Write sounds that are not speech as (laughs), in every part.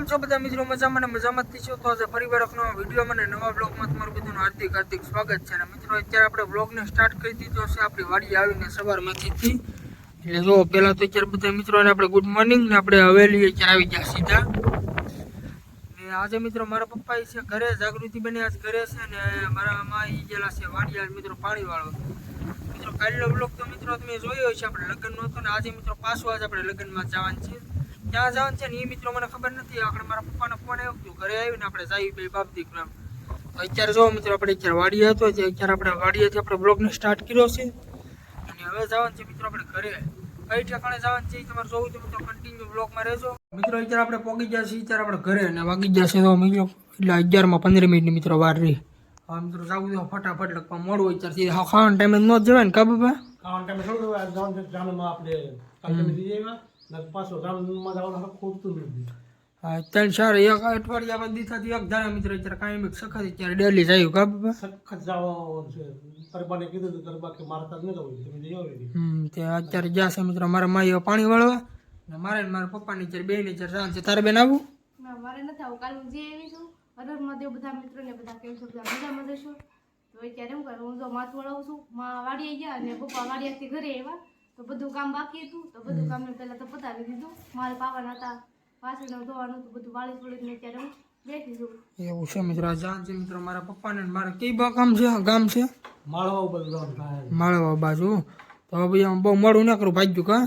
કેમ છો બધા મિત્રો? મજામાં ને મજામાં જ છો તો આજે ફરી વાર નવા વીડિયો મને નવા બ્લોગમાં તમારું બધાનું હાર્દિક હાર્દિક સ્વાગત છે. અને મિત્રો, અત્યારે આપણે બ્લોગને સ્ટાર્ટ કરી દીધો છે. આપણી વાડી આવીને સવારમાંથી એટલે જો, પહેલાં તો અત્યારે બધા મિત્રોને આપણે ગુડ મોર્નિંગ ને આપણે હવેલી અત્યારે આવી ગયા સીધા. ને આજે મિત્રો, મારા પપ્પા છે ઘરે જાગૃતિ બની, આજ ઘરે છે ને મારા મા ઈ ગયેલા છે વાડી આજ મિત્રો પાણી વાળો મિત્રો, કાલનો બ્લોગ તો મિત્રો તમે જોયો છે આપણે લગ્નનો હતો ને આજે મિત્રો પાછો આજે આપણે લગ્નમાં જવાનું છે. ક્યાં જવાનું છે ને એ મિત્રો મને ખબર નથી. આપણે મારા પપ્પાનો ફોન આવ્યો હતો ઘરે આવીને આપણે જાય બે બાપ દીકરો એમ. તો અત્યારે જો મિત્રો આપણે અત્યારે વાડીએ હતો તે અત્યારે આપણે વાડીએથી આપણે બ્લોગને સ્ટાર્ટ કર્યો છે. અને હવે જવાનું છે મિત્રો આપણે ઘરે. કઈ ઠેકાણે જવાનું છે એ તમારે જોવું તો મિત્રો. કન્ટિન્યુ બ્લોગમાં રહેજો. મિત્રો અત્યારે આપણે પહોંચી ગયા છીએ અત્યારે આપણે ઘરે અને વાગી ગયા છે તો મિત્રો એટલે અગિયારમાં પંદર મિનિટની મિત્રો વાર રહી. હા મિત્રો જવું તો ફટાફટ લગભગ મોડું હોય અત્યારથી. હા ખાવાના ટાઈમે ન જ જવાય ને કા બાબા ખાવાના ટાઈમે થોડું જવાનું જવાનું છે, જાનમાં આપણે ત્રણ ચાર એક અઠવાડિયા બાદ દીથાથી એક ધારા મિત્ર અત્યારે કાયમ એક સખત અત્યારે ડેલી જાય કા બાબા સખત જવાનું છે. ગરબાને કીધું હતું ગરબા કે મારે ન જવું તમે જઈ આવી તે અત્યારે જ્યાં છે મિત્રો મારા માઈઓ પાણી વાળવા. ને મારે મારા પપ્પાની અત્યારે બે ની અત્યારે જવાનું છે તારે બેન આવું ના મારે નથી આવું. કાલે હું જે આવી છું હરહર મહાદેવ બધા મિત્રોને બધા કેમ છો બધા મજામાં જશો તો અત્યારે એમ કરું? હું જો માથું વળાવું છું. માં વાડીએ ગયા અને પપ્પા વાડીયાથી ઘરે આવ્યા. તો બધું કામ બાકી હતું. તો બધું કામ મેં પહેલાં તો પતાવી દીધું. મારે પાવાના હતા. વાસણ ધોવાનું હતું. બધું વાળી છોડીને અત્યારે હું બેઠી છું. એવું છે મિત્રો આ જાન છે મિત્રો મારા પપ્પાને ને મારે કઈ બા કામ છે? ગામ છે? માળવા ઉપર જવાનું માળવા બાજુ. તો ભાઈ આમ બહુ મોડું ના કરું ભાગ્યું કા?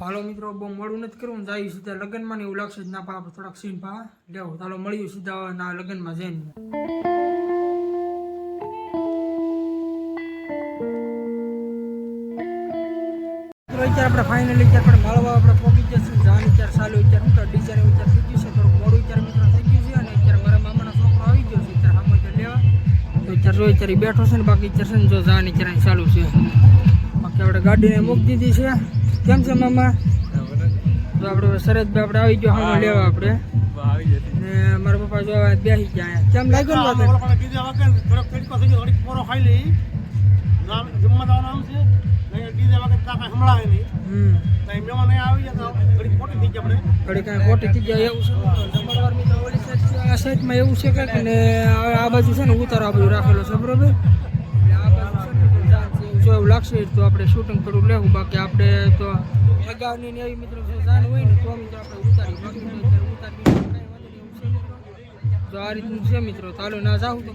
હાલો મિત્રો બહુ મોડું નથી કરવું જાય સીધા લગ્નમાં ને એવું લાગશે જ ના પા થોડાક સીન પા લેવું ચાલો મળ્યું સીધા ના લગ્નમાં જઈને. અત્યારે આપણે ફાઇનલી અત્યારે પણ માળવા આપણે પહોંચી જશું જાન અત્યારે સારું અત્યારે હું તો એવું અત્યારે થઈ ગયું છે. થોડુંક મોડું અત્યારે મિત્રો થઈ ગયું છે. અને અત્યારે મારા મામાનો છોકરો આવી ગયો છે. અત્યારે સામે અત્યારે લેવા. તો અત્યારે જો અત્યારે બેઠો છે ને બાકી અત્યારે છે ને જો જાન અત્યારે ચાલુ છે. બાકી આપણે ગાડીને મૂકી દીધી છે. કેમ છે મામા? તો આપણે શરદભાઈ આપણે આવી ગયો સામે લેવા આપણે. ને મારા પપ્પા જો બેસી ગયા. કેમ લાગ્યો ને નામ છે. નહીં કાંઈ સંભળાય નહીં. મહેમાન આવી જાય તો ઘડીક ખોટી થઈ જાય આપણે. ઘડી કાંઈ ખોટી થઈ જાય એવું છે? જમણવાર મિત્રો ઓલી સાઈડ આ સાઈડમાં એવું છે કે ને આ બાજુ છે ને ઉતારો આ બાજુ રાખેલો છે બરોબર. જો એવું લાગશે તો આપણે શૂટિંગ થોડું લેવું બાકી આપણે તો અગાઉની ને એવી મિત્રો જો જાન હોય ને તો મિત્રો આપણે ઉતારી બાકી તો આ રીતનું છે મિત્રો ચાલો ના જાઉં તો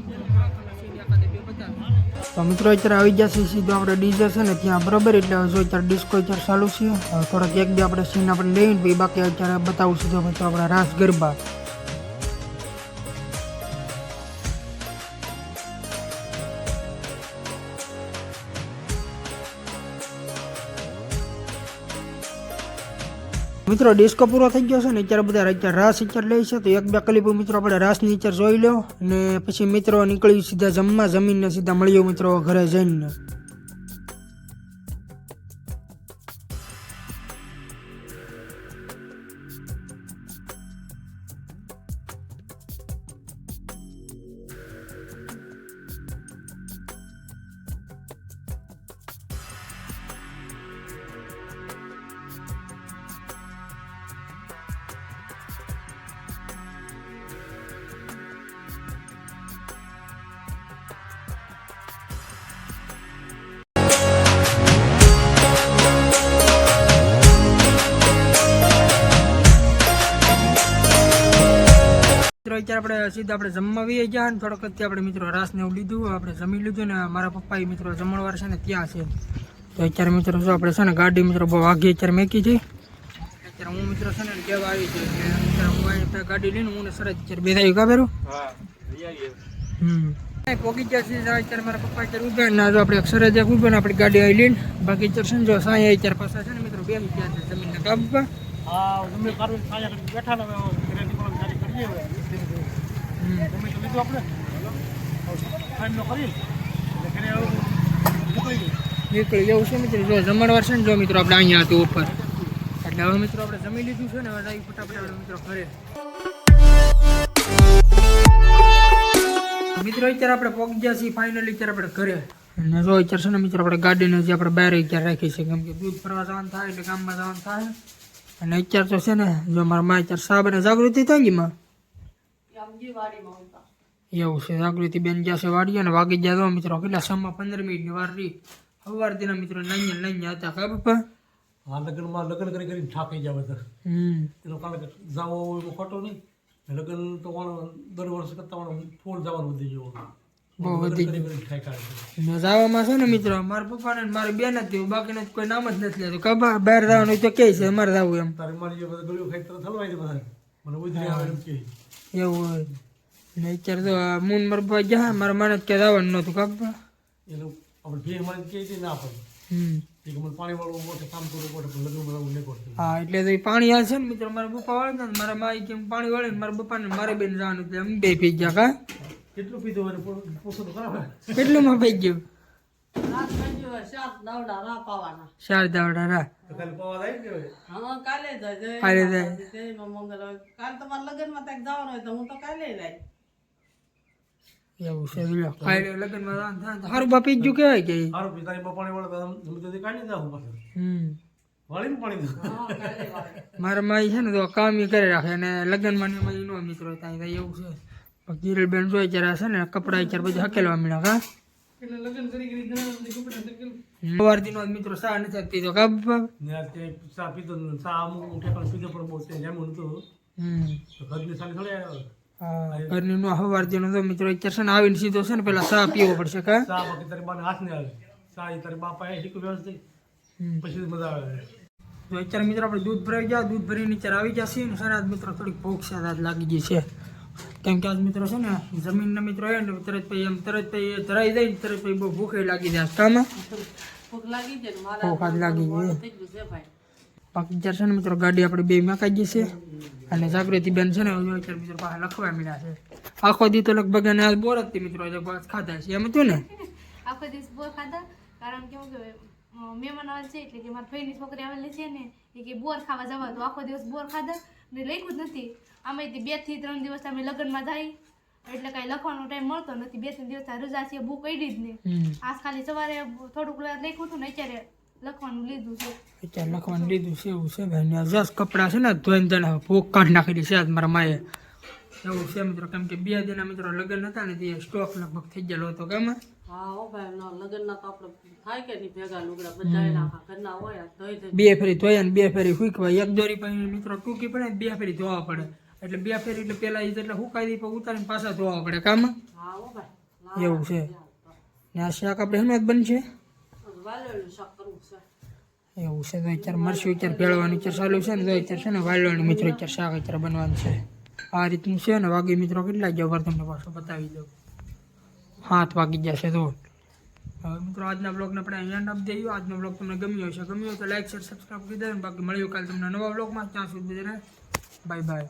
તો મિત્રો, અત્યારે આવી જશે સીધો આપણે ડીજે છે ને, ત્યાં બરાબર, એટલે હવે જો અત્યારે ડિસ્કો અત્યારે ચાલુ છે. થોડાક એક બે આપણે સીન આપણે લઈને બાકી અત્યારે બતાવું સીધો મિત્રો આપણા રાસ ગરબા. મિત્રો ડિસ્કો પૂરો થઈ ગયો છે ને અત્યારે બધા અત્યારે રાસ અત્યારે લે છે. તો એક, બે કલીપો મિત્રો આપણે રાસની અત્યારે જોઈ લો અને પછી મિત્રો નીકળ્યું સીધા જમવા, જમીનને સીધા મળ્યો મિત્રો ઘરે જઈને. મિત્રો અત્યારે આપણે સીધા આપણે જમવા વી ગયા ને થોડોક અત્યારે આપણે મિત્રો રાસને એવું લીધું આપણે જમી લીધું ને મારા પપ્પા એ મિત્રો જમણવાર છે ને ત્યાં છે. તો અત્યારે મિત્રો શું આપણે છે ને ગાડી મિત્રો બહુ વાઘી અત્યારે મેકી છે. અત્યારે હું મિત્રો છે ને કેવા આવી છે એટલે અત્યારે હું અહીંયા ગાડી લઈને હું ને સરસ અત્યારે બે થાય કાબેરું હમ. પોગી ગયા છે અત્યારે મારા પપ્પા અત્યારે ઊભા ને જો આપણે અક્ષરે જે ઊભા ને આપણી ગાડી આવી લઈને બાકી અત્યારે છે ને જો સાંઈ અત્યારે પાછા છે ને મિત્રો બેસી ગયા છે જમીનના પર હા જમીન બેઠા ને હવે ઘરેથી પણ જારી કરીએ હવે હમ તમે નીકળી જવું છે મિત્રો. જો જમણવાર છે ને જો મિત્રો આપણે અહીંયા હતું ઉપર. એટલે હવે મિત્રો આપણે જમી લીધું છે ને હવે જઈ ફટાફટ મિત્રો ઘરે. મિત્રો અત્યારે આપણે પહોંચી ગયા છીએ ફાઇનલી અત્યારે આપણે ઘરે. અને જો અત્યારે છે ને મિત્રો આપણે ગાડીને જે આપણે બહાર અત્યારે રાખી છે. કેમ કે દૂધ ફરવા જવાનું થાય એટલે ગામમાં જવાનું થાય. અને અત્યારે તો છે ને જો મારા મા અત્યારે સાબ અને જાગૃતિ થઈ ગઈ માં. એવું છે. જાગૃતિ બેન ગયા છે વાડીએ ને વાગી ગયા તો મિત્રો કેટલા સમા? પંદર મિનિટની વાર રહી. સવાર દિના મિત્રો નાન્ય નાન્ય હતા કા બાપા આ લગ્નમાં લગ્ન કરી કરીને થાકી જાય બધા. હમ. એનો કારણ કે જાવો એવો ખોટો નહીં. લગ્ન તો કોણ દર વર્ષ કરતા કોણ ફૂલ જવાનું વધી ગયું બહુ લગ્ન વધી કરી કરીને થાક્યા છે. મેં જવામાં છે ને મિત્રો મારા પપ્પાને ને મારી બેન જ થયું. બાકીને કોઈ નામ જ નથી લેતું. કબા બહાર જવાનું હોય તો કે છે અમારે જવું એમ. તારે મારી જે બધા ગળ્યું ખાઈ તરત હલવાઈ દે બધા મને ઉધરી આવે એમ કે એવું હોય ને અત્યારે તો મૂન મારા ભાઈ ગયા મારા મને જ કે જવાનું નહોતું કબા એનું આપણે ભેગ મારી કહી દે ના પડે. મને પાણી વાળું મોટે કામ કરવું પડે લગ્ન બનાવવું નહીં પડતું હા એટલે તો પાણી હાલ છે ને મિત્રો મારા પપ્પા વાળે ને મારા માઈ કેમ પાણી વાળે ને મારા બપાને મારે બેન જવાનું એટલે અમે બે પી ગયા કા? કેટલું પીધું. કેટલું માં પી ગયું? ચાર દાવડા રા કાલે જાય કાલે જાય કાલે. કાલ તમારા લગ્નમાં ત્યાં જવાનું હોય તો હું તો કાલે જાય એવું છે લ્યો. કાલે લગ્નમાં જવાનું થાય બાપી ગયું કહેવાય કે? સારું પી તારી બા પાણી વાળો તમે તો કાઢી જાવ પાછું. હમ. વાળીને પાણી દો હા કાલે વાળે. મારા માઈ છે ને તો કામ ઈ કરી રાખે અને લગ્નમાં એમાં ઈ નો મિત્રો ત્યાં એવું છે. કિરલબેન જોઈ ત્યારે છે ને કપડા ત્યારે બધું હકેલવા મળ્યા કા? એટલે નો મિત્રો સા નથી આપતી તો કા બાપા. ને આ તે ચા પીધો ને ચા અમુક અમુક ઠેકાણે પીધો પણ બહુ નતું હમ. તો ઘરની સાલી થોડી ઘરની નો સવાર દિનો તો મિત્રો અત્યારે છે ને આવીને સીધો છે ને પેલા સા પીવો પડશે કા? સા બાકી તારી બાને હાથ ને આવે. સા એ તારી બાપા એ શીખવું વ્યવસ્થિત. હમ. પછી મજા આવે. તો અત્યારે મિત્રો આપણે દૂધ ભરાઈ ગયા દૂધ ભરીને અત્યારે આવી જશે ને. સર આજ મિત્રો થોડીક ભૂખ છે આજ લાગી ગઈ છે. કેમ કે આજ મિત્રો છે ને જમીનના મિત્રો હોય ને તરત પછી એમ તરત પછી ધરાઈ જાય ને તરત પછી બહુ ભૂખે લાગી જાય કામાં ભૂખ લાગી જાય ભૂખ આજ લાગી ભાઈ. બાકી અત્યારે છે ને મિત્રો ગાડી આપણે બે મેકાઈ ગઈ છે. અને જાગૃતિ બેન છે ને અત્યારે મિત્રો પાસે લખવા મળ્યા છે. આખો દી તો લગભગ એને આજ બોર હતી મિત્રો આજે બસ ખાધા છે. એમ હતું ને? (laughs) આખો દિવસ બોર ખાધા કારણ કે કે મહેમાન આવે છે એટલે કે મારા ભાઈની છોકરી આવેલી છે ને એ કે બોર ખાવા જવા તો આખો દિવસ બોર ખાધા ને લખ્યું જ નથી. અમે બેથી ત્રણ દિવસ અમે લગ્નમાં જાય એટલે કાંઈ લખવાનો ટાઈમ મળતો નથી. બે ત્રણ દિવસ રજા છે બુક કરી જ નહીં આજ ખાલી સવારે થોડુંક લખ્યું હતું ને અત્યારે લખવાનું લીધું છે. અત્યારે લખવાનું લીધું છે એવું છે ભાઈ. ને જસ કપડાં છે ને ધોઈને તને ભૂખ કાઢી નાખી દે છે આજ મારા માએ. એવું છે મિત્રો કેમ કે બે દિના મિત્રો લગ્ન હતા ને તે સ્ટોક લગભગ થઈ ગયેલો હતો કેમ? બે ફેરી ધોયા બે ફેરી હુકવાય એક દોરી પછી મિત્રો ટૂંકી પડે ને બે ફેરી ધોવા પડે. એટલે બે ફેરી એટલે પેલા એટલે હુકાઈ દી પછી ઉતારીને પાછા ધોવા પડે. કામ? એવું છે. ને આ શાક આપણે એનું જ બનશે? એવું છે તો અત્યારે મરશું અત્યારે ભેળવાનું અત્યારે ચાલુ છે ને તો અત્યારે છે ને વાલવાનું મિત્રો અત્યારે શાક અત્યારે બનવાનું છે. આ રીતનું છે ને વાગી મિત્રો કેટલા વાર તમને પાછો બતાવી દઉં. હાથ વાગી જશે તો હવે મિત્રો આજના બ્લોગને આપણે અહીંયા નામ દઈએ આજનો બ્લોગ તમને ગમ્યો હશે ગમ્યો હોય તો લાઈક શેર સબસ્ક્રાઈબ કરી દેજો બાકી મળ્યું કાલે તમને નવા બ્લોગમાં ત્યાં સુધી બધાને બાય બાય